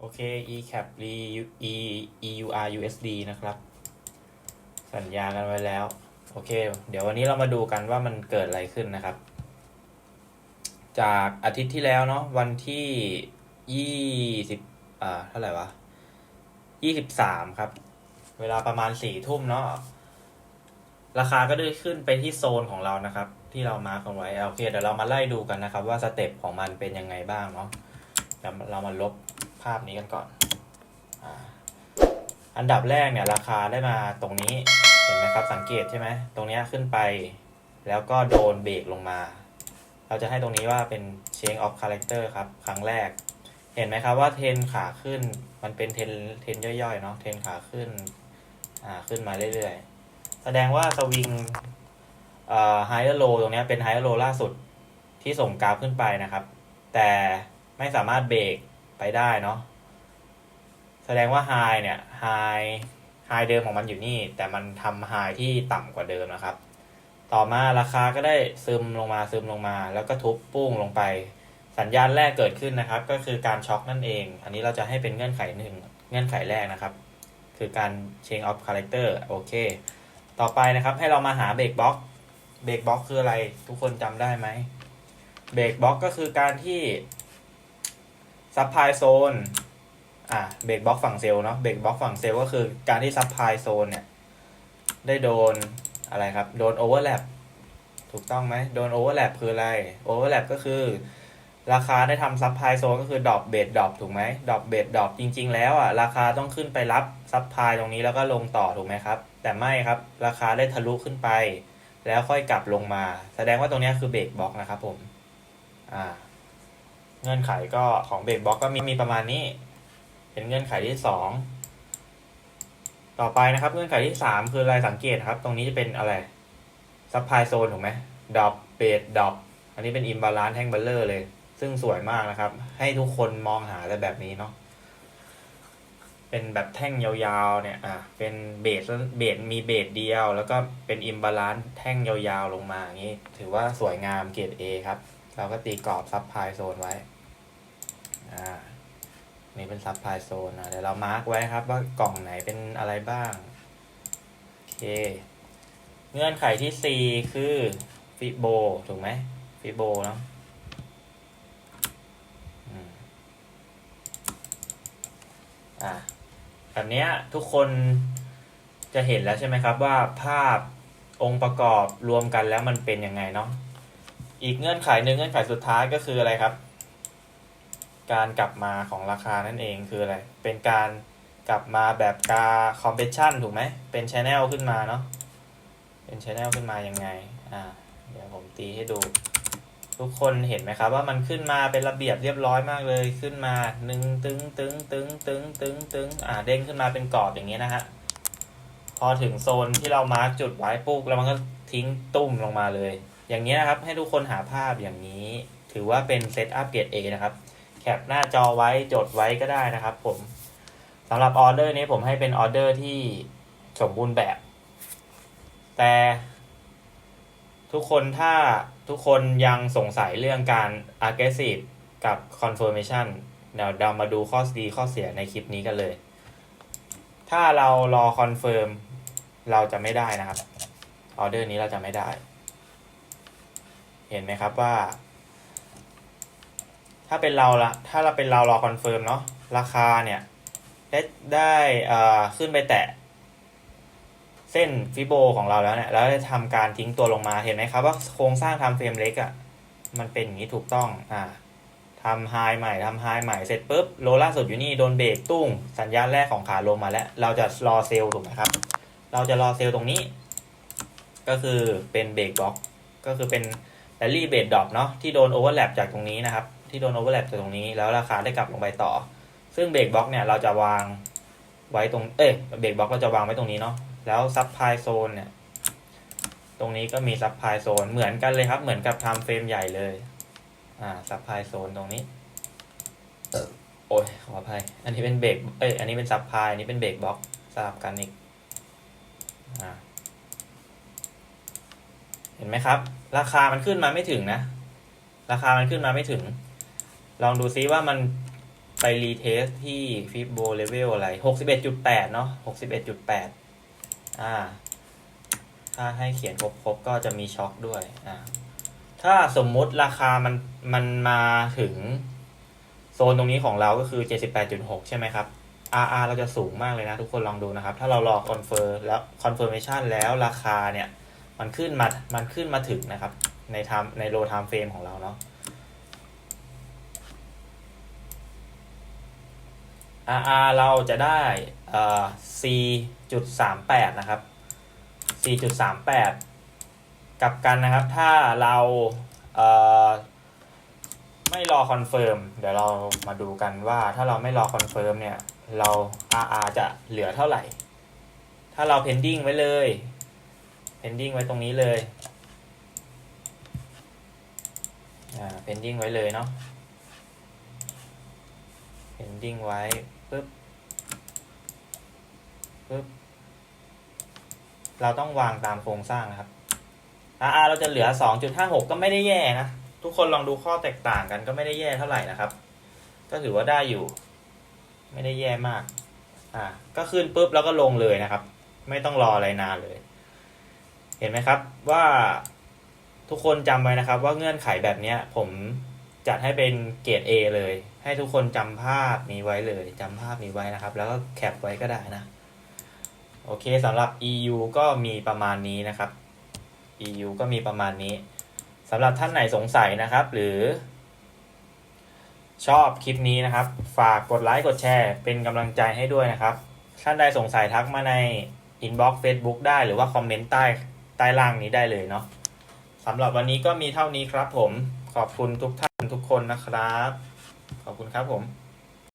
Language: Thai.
โอเค e cap re e eur usd นะครับ สัญญากันไว้แล้ว โอเค เดี๋ยววันนี้เรามาดูกันว่ามันเกิดอะไรขึ้นนะครับ จากอาทิตย์ที่แล้วเนาะวันที่ยี่สิบอ่าเท่าไหร่วะยี่สิบสามครับ เวลาประมาณสี่ทุ่มเนาะราคาก็ได้ขึ้นไปที่โซนของเรานะครับ ที่เรามาร์กันไว้โอเคเดี๋ยวเรามาไล่ดูกันนะครับ ว่าสเต็ปของมันเป็นยังไงบ้างเนาะเดี๋ยวเรามาลบ ภาพนี้กันก่อนออันดับแรกเนี่ยราคาได้มาตรงนี้เห็นไหมครับสังเกตใช่ไหมตรงนี้ขึ้นไป แล้วก็โดนเบรกลงมา เราจะให้ตรงนี้ว่าเป็น change of character ครับครั้งแรก เห็นไหมครับว่าเทนขาขึ้นมันเป็นเทนเทนย่อยๆเนาะเทนขาขึ้นอ่าขึ้นมาเรื่อยๆ แสดงว่าสวิงเอ่อไฮโลตรงนี้เป็นไฮโลล่าสุดที่ส่งกราฟขึ้นไปนะครับ แต่ไม่สามารถเบรก ไปได้เนาะแสดงว่าไฮเนี่ยไฮไฮเดิมของมันอยู่นี่ แต่มันทำไฮที่ต่ำกว่าเดิมนะครับ ต่อมาราคาก็ได้ซึมลงมาซึมลงมา แล้วก็ทุบปุ้งลงไป สัญญาณแรกเกิดขึ้นนะครับ ก็คือการช็อคนั่นเอง อันนี้เราจะให้เป็นเงื่อนไขหนึ่งเงื่อนไขแรกนะครับ คือการ change of character โอเค ต่อไปนะครับให้เรามาหาเบรกบล็อกเบรกบล็อกคืออะไร ทุกคนจำได้ไหมเบรกบล็อกก็คือการที่ ซับพลายโซนอ่าเบรกบ็อกฝั่งเซลล์เนาะเบรกบ็อกฝั่งเซลล์ก็คือการที่ซับพลายโซนเนี่ย ได้โดนอะไรครับ โดนโอเวอร์แลปถูกต้องไหมโดนโอเวอร์แลปคืออะไรโอเวอร์แลปก็คือ ราคาได้ทำซับพลายโซนก็คือดรอปเบดดรอปถูกไหมดรอปเบดดรอปจริง ๆ แล้วอะราคาต้องขึ้นไปรับซับพลายตรงนี้แล้วก็ลงต่อถูกไหมครับ แต่ไม่ครับ ราคาได้ทะลุขึ้นไป แล้วค่อยกลับลงมา แสดงว่าตรงนี้คือเบรกบล็อกนะครับผมอ่า เงื่อนไขก็ของเบรกบล็อกก็มีมีประมาณนี้ เป็นเงื่อนไขที่สองต่อไปนะครับ เงื่อนไขที่สามคืออะไรสังเกตครับ ตรงนี้จะเป็นอะไรซับพลายโซนถูกไหมดอปเบรดดอปอันนี้เป็นอิมบาลานซ์แท่งเบลเลอร์เลย ซึ่งสวยมากนะครับ ให้ทุกคนมองหาแต่แบบนี้เนาะเป็นแบบแท่งยาวๆเนี่ยอะเป็นเบสเบสมีเบสเดียว แล้วก็เป็นอิมบาลานซ์แท่งยาวๆลงมาอย่างนี้ ถือว่าสวยงามเกรด A ครับ เราก็ตีกรอบซับพลายโซนไว้ อ่านี่เป็นซับพลายโซนนะเดี๋ยวเรามาร์กไว้ครับว่ากล่องไหนเป็นอะไรบ้างโอเค เงื่อนไขที่ 4 คือฟิโบถูกไหมฟิโบเนาะอะแบบนี้ทุกคนจะเห็นแล้วใช่ไหมครับว่าภาพองค์ประกอบรวมกันแล้วมันเป็นยังไงเนาะอีกเงื่อนไขหนึ่งเงื่อนไขสุดท้ายก็คืออะไรครับ การกลับมาของราคานั่นเองคืออะไร เป็นการกลับมาแบบกาคอมเพชชั่นถูกไหม เป็นชแนลขึ้นมาเนาะ เป็นชแนลขึ้นมายังไง อ่า เดี๋ยวผมตีให้ดู ทุกคนเห็นไหมครับ ว่ามันขึ้นมาเป็นระเบียบเรียบร้อยมากเลย ขึ้นมาหนึ่งตึงตึงตึงตึงตึงตึงอ่า เด้งขึ้นมาเป็นกรอบอย่างนี้นะฮะ พอถึงโซนที่เรามาร์กจุดไว้ปุ๊บแล้วมันก็ทิ้งตุ้มลงมาเลย อย่างนี้นะครับ ให้ทุกคนหาภาพอย่างนี้ ถือว่าเป็นเซตอัพเกรด A นะครับ คปหน้าจอไว้จดไว้ก็ได้นะครับ ผมสำหรับออเดอร์นี้ผมให้เป็นออเดอร์ที่สมบูรณ์แบบ แต่ทุกคนถ้าทุกคนยังสงสัยเรื่องการ aggressive กับ confirmation เดี๋ยวเรามาดูข้อดีข้อเสียในคลิปนี้กันเลย ถ้าเรารอ confirm เราจะไม่ได้นะครับ ออเดอร์นี้เราจะไม่ได้ เห็นไหมครับว่า ถ้าเป็นเราละถ้าเราเป็นเรารอ confirm เนาะราคาเนี่ย ได้ได้อ่าขึ้นไปแตะ เส้นฟิโบของเราแล้วเนี่ยแล้วได้ทำการทิ้งตัวลงมาเห็นไหมครับ ว่าโครงสร้างทำเฟรมเล็กอะ่ะมันเป็นอย่างนี้ถูกต้องอ่าทำไฮใหม่ทำไฮใหม่เสร็จปุ๊บโลล่าสุดอยู่นี่โดนเบรกตุ้ง สัญญาณแรกของขาลงมาแล้ว เราจะรอเซลล์ถูกไหมครับ เราจะรอเซลล์ตรงนี้ ก็คือเป็นเบรกบล็อก ก็คือเป็นแรลลี่เบรกดรอปเนาะที่โดนโอเวอร์แลปจากตรงนี้นะครับ ที่โดนโอเวอร์แลปจากตรงนี้ แล้วราคาได้กลับลงไปต่อ ซึ่งเบรกบล็อกเนี่ยเราจะวางไว้ตรง เอ้ยเบรกบล็อกเราจะวางไว้ตรงนี้เนาะแล้วซับพลายโซนเนี่ย ตรงนี้ก็มีซับพลายโซนเหมือนกันเลยครับ เหมือนกับทำเฟรมใหญ่เลย อ่าซับพลายโซนตรงนี้โอ้ยขออภัย อันนี้เป็นเบรกเอ้ย อันนี้เป็นซับพลาย อันนี้เป็นเบรกบล็อกสลับกันอีกอ่าเห็นไหมครับ ราคามันขึ้นมาไม่ถึงนะ ราคามันขึ้นมาไม่ถึง ลองดูซิว่ามันไปรีเทสที่ฟิบโบเลเวลอะไร หกสิบเอ็ดจุดแปดเนาะหกสิบเอ็ดจุดแปดอ่า ถ้าให้เขียนครบๆก็จะมีช็อคด้วย อ่า ถ้าสมมุติราคามันมันมาถึงโซนตรงนี้ของเราก็คือ78.6ใช่ไหมครับ RR เราจะสูงมากเลยนะ ทุกคนลองดูนะครับ ถ้าเรารอคอนเฟิร์มแล้วคอนเฟิร์มชันแล้วราคาเนี่ย มันขึ้นมา มันขึ้นมาถึงนะครับ ในไทม์ในโลไทม์เฟรมของเราเนาะ RR เราจะได้เอ่อ4.38นะครับ4.38กับกันนะครับ ถ้าเราเอ่อไม่รอคอนเฟิร์มเดี๋ยวเรามาดูกันว่าถ้าเราไม่รอคอนเฟิร์มเนี่ย เรา RR จะเหลือเท่าไหร่ ถ้าเรา pending ไว้เลย pending ไว้ตรงนี้เลย อ่า pending ไว้เลยเนาะ pending ไว้ ปึ๊บปึ๊บเราต้องวางตามโครงสร้างนะครับ RR เราจะเหลือ 2.56 ก็ไม่ได้แย่นะ ทุกคนลองดูข้อแตกต่างกันก็ไม่ได้แย่เท่าไหร่นะครับ ก็ถือว่าได้อยู่ ไม่ได้แย่มาก อ่า ก็ขึ้นปุ๊บแล้วก็ลงเลยนะครับ ไม่ต้องรออะไรนานเลย เห็นไหมครับว่าทุกคนจำไว้นะครับ ว่าเงื่อนไขแบบเนี้ยผม จัดให้เป็นเกรด A เลย ให้ทุกคนจำภาพนี้ไว้เลยจำภาพนี้ไว้นะครับ แล้วก็แคปไว้ก็ได้นะ โอเคสำหรับ EU ก็มีประมาณนี้นะครับ EU ก็มีประมาณนี้สำหรับท่านไหนสงสัยนะครับ หรือ ชอบคลิปนี้นะครับ ฝากกดไลค์กดแชร์ เป็นกำลังใจให้ด้วยนะครับ ท่านใดสงสัยทักมาใน inbox Facebook ได้หรือว่าคอมเมนต์ใต้ใต้ล่างนี้ได้เลยเนาะสำหรับวันนี้ก็มีเท่านี้ครับผมขอบคุณทุกท่าน ทุกคนนะครับ ขอบคุณครับผม